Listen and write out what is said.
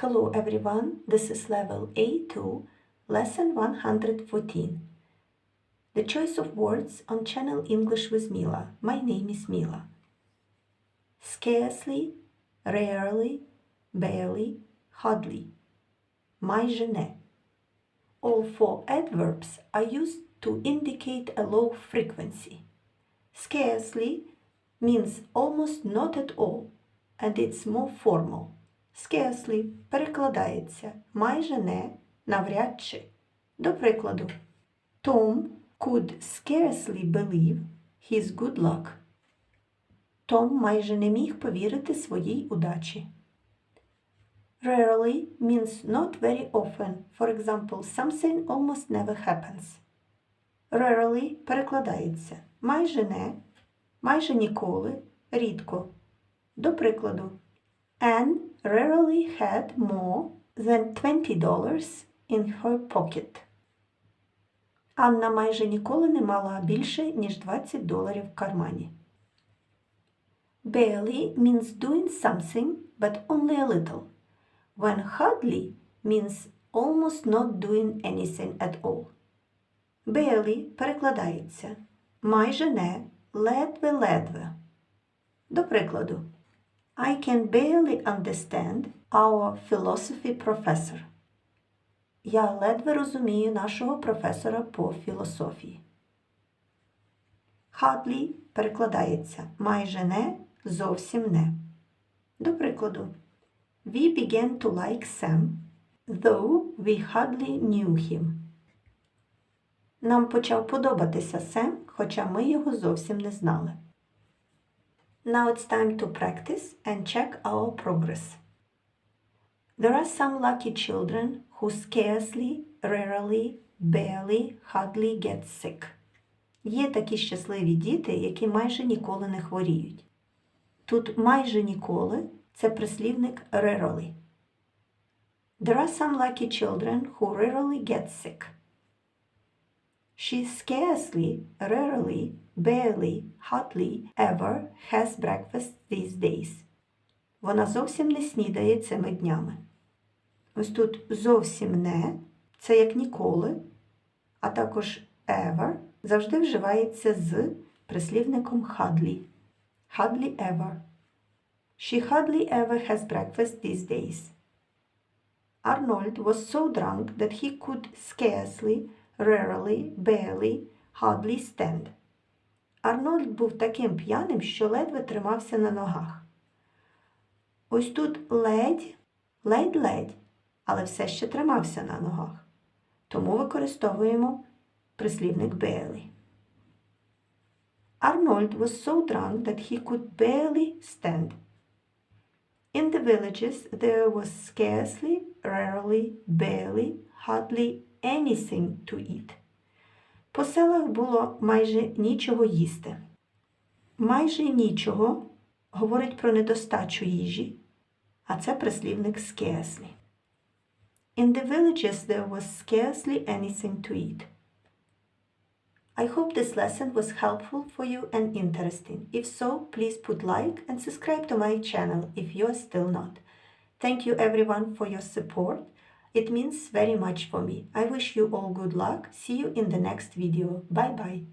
Hello everyone, this is level A2, lesson 114. The choice of words on channel English with Mila. My name is Mila. Scarcely, rarely, barely, hardly. Майже не. All four adverbs are used to indicate a low frequency. Scarcely means almost not at all, and it's more formal. Scarcely перекладається майже не, навряд чи. До прикладу, Tom could scarcely believe his good luck. Том майже не міг повірити своїй удачі. Rarely means not very often. For example, something almost never happens. Rarely перекладається майже не, майже ніколи, рідко. До прикладу, Anne rarely had more than $20 in her pocket. Анна майже ніколи не мала більше, ніж 20 доларів в кармані. Barely means doing something, but only a little, when hardly means almost not doing anything at all. Barely перекладається майже не, ледве-ледве. До прикладу, I can barely understand our philosophy professor. Я ледве розумію нашого професора по філософії. Hardly перекладається майже не, зовсім не. До прикладу, We began to like Sam, though we hardly knew him. Нам почав подобатися Сем, хоча ми його зовсім не знали. Now it's time to practice and check our progress. There are some lucky children who scarcely, rarely, barely, hardly get sick. Є такі щасливі діти, які майже ніколи не хворіють. Тут майже ніколи це прислівник rarely. There are some lucky children who rarely get sick. She scarcely, rarely, barely, hardly ever has breakfast these days. Вона зовсім не снідає цими днями. Ось тут зовсім не це як ніколи, а також ever завжди вживається з прислівником hardly. Hardly ever. She hardly ever has breakfast these days. Arnold was so drunk that he could scarcely, rarely, barely, hardly stand. Арнольд був таким п'яним, що ледве тримався на ногах. Ось тут ледь, ледь-ледь, але все ще тримався на ногах. Тому використовуємо прислівник barely. Arnold was so drunk that he could barely stand. In the villages there was scarcely, rarely, barely, hardly anything to eat. По селах було майже нічого їсти. Майже нічого говорить про недостачу їжі, а це прислівник scarcely. In the villages there was scarcely anything to eat. I hope this lesson was helpful for you and interesting. If so, please put like and subscribe to my channel if you are still not. Thank you everyone for your support. It means very much for me. I wish you all good luck. See you in the next video. Bye bye.